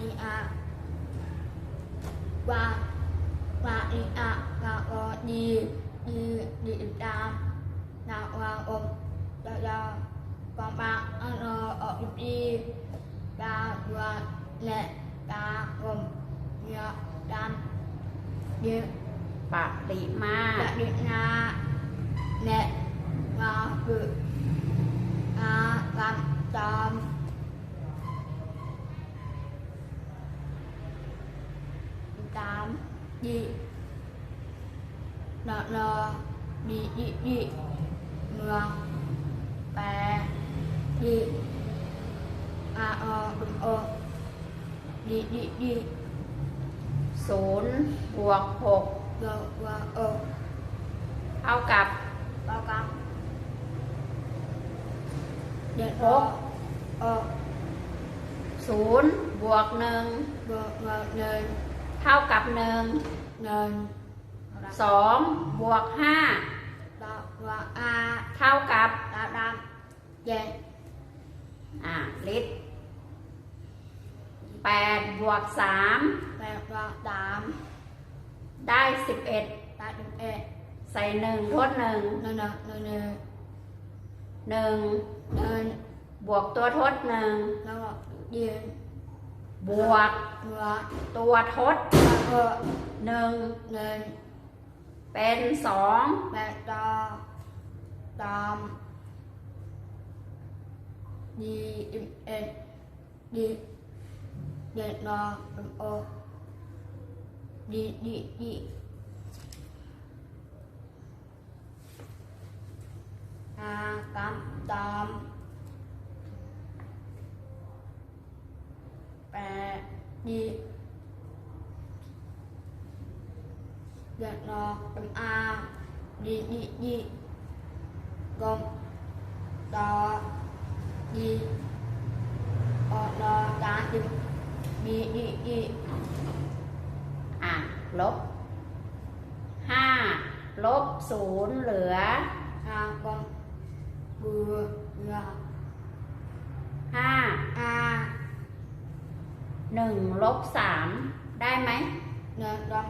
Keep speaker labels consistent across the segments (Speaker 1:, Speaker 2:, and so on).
Speaker 1: đi a qua qua đi a qua có đi đi đi đam nào qua ôm cho cho con bạn ăn ở đi ba qua lẹ ba ôm nhớ đam đi
Speaker 2: ปริมา
Speaker 1: đã đi na lẹ và bự a làm tầm ตาม ดีนอนอดีดีดีเมืองแปรดีอาอดุมโอดีดีดี
Speaker 2: ศูนย์บวกหก
Speaker 1: เกวาโอ
Speaker 2: เท่ากับ
Speaker 1: bao cam điện
Speaker 2: Hốt.
Speaker 1: ô ô
Speaker 2: ศูนย์บวกหนึ่ง
Speaker 1: bờ ngờ nền
Speaker 2: เท่ากับหนึ่ง
Speaker 1: nền
Speaker 2: สองบวกห้า
Speaker 1: đa và a
Speaker 2: เท่ากับ
Speaker 1: đa đam dền
Speaker 2: อ่าลิตรแปดบวกสาม
Speaker 1: แปดว่าสาม
Speaker 2: ได้สิบเอ็ด
Speaker 1: แปดหนึ่งเอ็ด
Speaker 2: ใส่หนึ่งทดหนึ่ง
Speaker 1: หนึ่งหนึ่งหนึ่งหนึ่ง
Speaker 2: หนึ่ง
Speaker 1: หนึ่ง
Speaker 2: บวกตัวทดหนึ่ง
Speaker 1: แล้วก็ยืน
Speaker 2: บวก
Speaker 1: หัว
Speaker 2: ตัวทด
Speaker 1: แล้วก็
Speaker 2: หนึ่ง
Speaker 1: หนึ่ง
Speaker 2: เป็นสอง
Speaker 1: แปดต่อตามดีเอ็ดดีเด็ดนอเป็นโอดีดีดีอากำตามแป ดดีเด็ดนอเป็นอาดีดีดีกงต่อดีออกนอจานดีดีดีดี
Speaker 2: อะลบห้าลบศูนย์เหลือ
Speaker 1: อากงบือเงา
Speaker 2: ห้า
Speaker 1: อา
Speaker 2: หนึ่งลบสามได้ไหม
Speaker 1: เนินดอง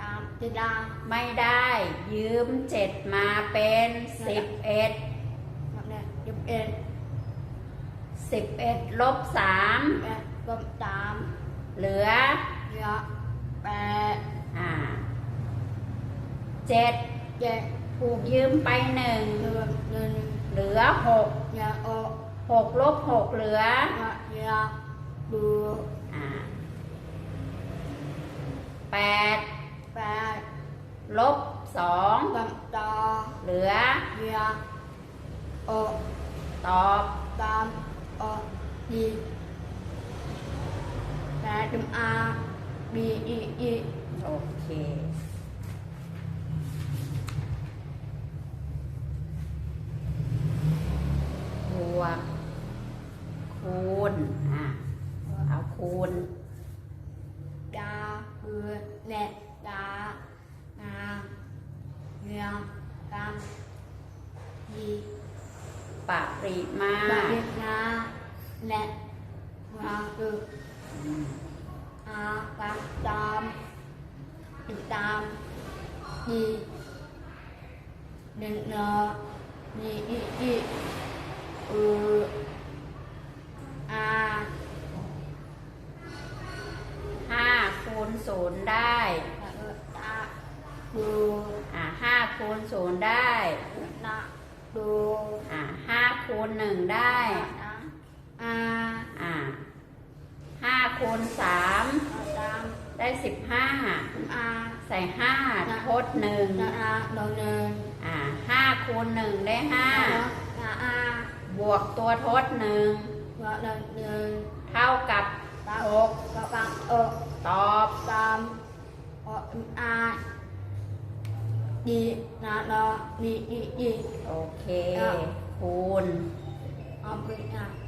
Speaker 1: ตามจิดา
Speaker 2: ไม่ได้ยืมเจ็ดมาเป็นสิบเอ็ด
Speaker 1: แบบนี้ยิบเอ็ด
Speaker 2: สิบเอ็ดลบสาม
Speaker 1: แปดกงตาม
Speaker 2: เหลือ
Speaker 1: เยอะแปด
Speaker 2: อ่าเจ็ด
Speaker 1: เจ็ด
Speaker 2: ถูกยืมไปหนึ่ง
Speaker 1: หนึ่งหนึ่ง
Speaker 2: เหลือหก
Speaker 1: เยอะโอ
Speaker 2: หกลบหกเหลือ
Speaker 1: เยอะดู
Speaker 2: อ่าแปด
Speaker 1: แปด
Speaker 2: ลบสอง
Speaker 1: กงต่อ
Speaker 2: เหลือ
Speaker 1: เยอะโอ
Speaker 2: ตอบ
Speaker 1: ตามโอดีแปดดึงอาบีอีอี
Speaker 2: โอเค บวก คูณ อะ เอาคูณ
Speaker 1: ดา เบือแลกดานาเงียงกำดี
Speaker 2: ปริมา
Speaker 1: บา
Speaker 2: ตร
Speaker 1: เรียกนาแลกวางตึก
Speaker 2: อืม
Speaker 1: อากาตามติดตามดีเดินเนอดีดีดีเออ
Speaker 2: ศูนย์ได้
Speaker 1: เออตาดู
Speaker 2: อะห้าคูณศูนย์ได้
Speaker 1: นะดู
Speaker 2: อะห้าคูณหนึ่งได้
Speaker 1: นะอา
Speaker 2: อะห้าคูณสาม
Speaker 1: ตาม
Speaker 2: ได้สิบห้า
Speaker 1: อา
Speaker 2: ใส่ห้าทดหนึ่ง
Speaker 1: นาอาดองเนิน
Speaker 2: อ่าห้าคูณหนึ่งได้ห้า
Speaker 1: นาอา
Speaker 2: บวกตัวทดหนึ่ง
Speaker 1: วะเนินเนิน
Speaker 2: เท่ากับ
Speaker 1: ตา
Speaker 2: หก
Speaker 1: กะปังเออ
Speaker 2: ตอบ
Speaker 1: ตามออาดีนาดอดีดีดี
Speaker 2: โอเคคูณ
Speaker 1: เอาไปอะ